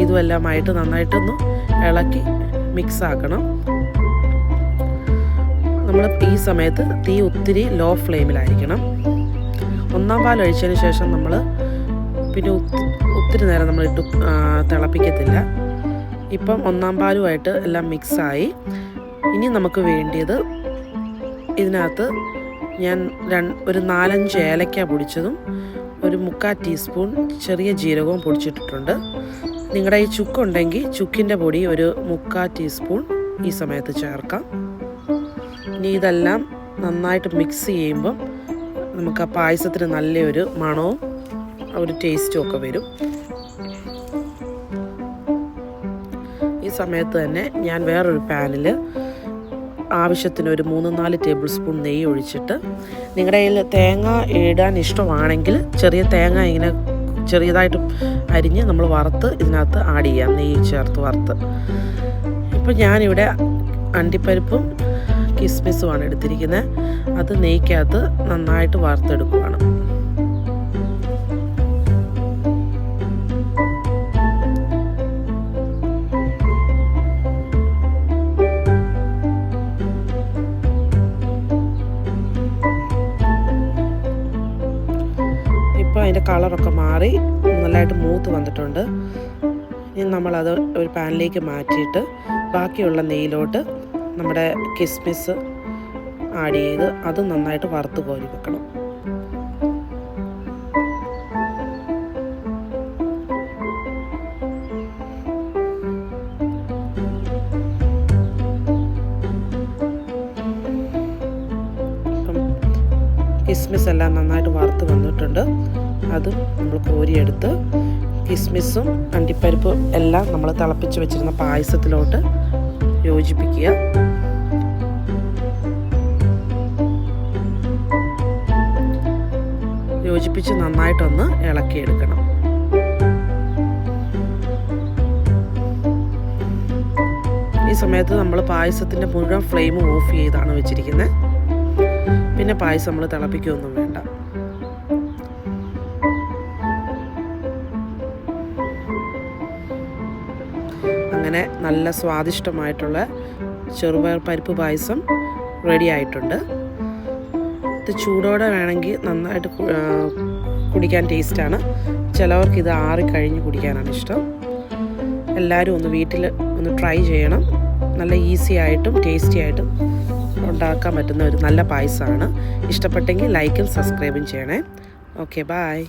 ഇതുമെല്ലാമായിട്ട് നന്നായിട്ടൊന്ന് ഇളക്കി മിക്സ് ആക്കണം നമ്മൾ ഈ സമയത്ത് തീ ഒത്തിരി ലോ ഫ്ലെയിമിലായിരിക്കണം. ഒന്നാം പാൽ ഒഴിച്ചതിന് ശേഷം നമ്മൾ പിന്നെ ഒത്തി- ഒത്തിരി നേരം നമ്മൾ ഇട്ട് തിളപ്പിക്കത്തില്ല. ഇപ്പം ഒന്നാം പാലുമായിട്ട് എല്ലാം മിക്സായി. ഇനി നമുക്ക് വേണ്ടിയത് ഇതിനകത്ത് ഞാൻ ഒരു നാലഞ്ച് ഏലക്ക പൊടിച്ചതും ഒരു മുക്കാൽ ടീസ്പൂൺ ചെറിയ ജീരകവും പൊടിച്ചിട്ടിട്ടുണ്ട്. നിങ്ങളുടെ ഈ ചുക്കുണ്ടെങ്കിൽ ചുക്കിന്റെ പൊടി ഒരു മുക്കാൽ ടീസ്പൂൺ ഈ സമയത്ത് ചേർക്കാം. ഇനി ഇതെല്ലാം നന്നായിട്ട് മിക്സ് ചെയ്യുമ്പം നമുക്ക് ആ പായസത്തിന് നല്ലൊരു മണവും ഒരു ടേസ്റ്റും ഒക്കെ വരും. ഈ സമയത്ത് തന്നെ ഞാൻ വേറൊരു പാനിൽ ആവശ്യത്തിന് ഒരു മൂന്ന് നാല് ടേബിൾ സ്പൂൺ നെയ്യ് ഒഴിച്ചിട്ട് നിങ്ങളുടെ കയ്യിൽ തേങ്ങ ഇടാൻ ഇഷ്ടമാണെങ്കിൽ ചെറിയ തേങ്ങ ഇങ്ങനെ ചെറിയതായിട്ട് അരിഞ്ഞ് നമ്മൾ വറുത്ത് ഇതിനകത്ത് ആഡ് ചെയ്യാം. നെയ്യ് ചേർത്ത് വറുത്ത്. ഇപ്പം ഞാനിവിടെ അണ്ടിപ്പരിപ്പും കിസ്മിസുമാണ് എടുത്തിരിക്കുന്നത്. അത് നെയ്ക്കകത്ത് നന്നായിട്ട് വറുത്തെടുക്കുകയാണ് കളറൊക്കെ മാറി നല്ലതായിട്ട് മൂത്ത് വന്നിട്ടുണ്ട്. ഇനി നമ്മളത് ഒരു പാനിലേക്ക് മാറ്റിയിട്ട് ബാക്കിയുള്ള നെയ്യിലോട്ട് നമ്മുടെ കിസ്മിസ് ആഡ് ചെയ്ത് അത് നന്നായിട്ട് വറുത്ത് കോരി വെക്കണം. കിസ്മിസ് എല്ലാം നന്നായിട്ട് വറുത്ത് വന്നിട്ടുണ്ട്. അതും നമ്മൾ കോരിയെടുത്ത് കിസ്മിസും അണ്ടിപ്പരിപ്പും എല്ലാം നമ്മൾ തിളപ്പിച്ച് വെച്ചിരുന്ന പായസത്തിലോട്ട് യോജിപ്പിക്കുക. യോജിപ്പിച്ച് നന്നായിട്ടൊന്ന് ഇളക്കിയെടുക്കണം. ഈ സമയത്ത് നമ്മൾ പായസത്തിന്റെ മുഴുവൻ ഫ്ലെയിം ഓഫ് ചെയ്താണ് വെച്ചിരിക്കുന്നത്. പിന്നെ പായസം നമ്മൾ തിളപ്പിക്കുകയൊന്നും വേണ്ട. അങ്ങനെ നല്ല സ്വാദിഷ്ടമായിട്ടുള്ള ചെറുപയർ പരിപ്പ് പായസം റെഡി ആയിട്ടുണ്ട്. ഇത് ചൂടോടെ വേണമെങ്കിൽ നന്നായിട്ട് കുടിക്കാൻ ടേസ്റ്റാണ് ചിലവർക്ക് ഇത് ആറിക്കഴിഞ്ഞ് കുടിക്കാനാണ് ഇഷ്ടം. എല്ലാവരും ഒന്ന് വീട്ടിൽ ഒന്ന് ട്രൈ ചെയ്യണം. നല്ല ഈസി ആയിട്ടും ടേസ്റ്റി ആയിട്ടും ഉണ്ടാക്കാൻ പറ്റുന്ന ഒരു നല്ല പായസമാണ്. ഇഷ്ടപ്പെട്ടെങ്കിൽ ലൈക്കും സബ്സ്ക്രൈബും ചെയ്യണേ. Okay bye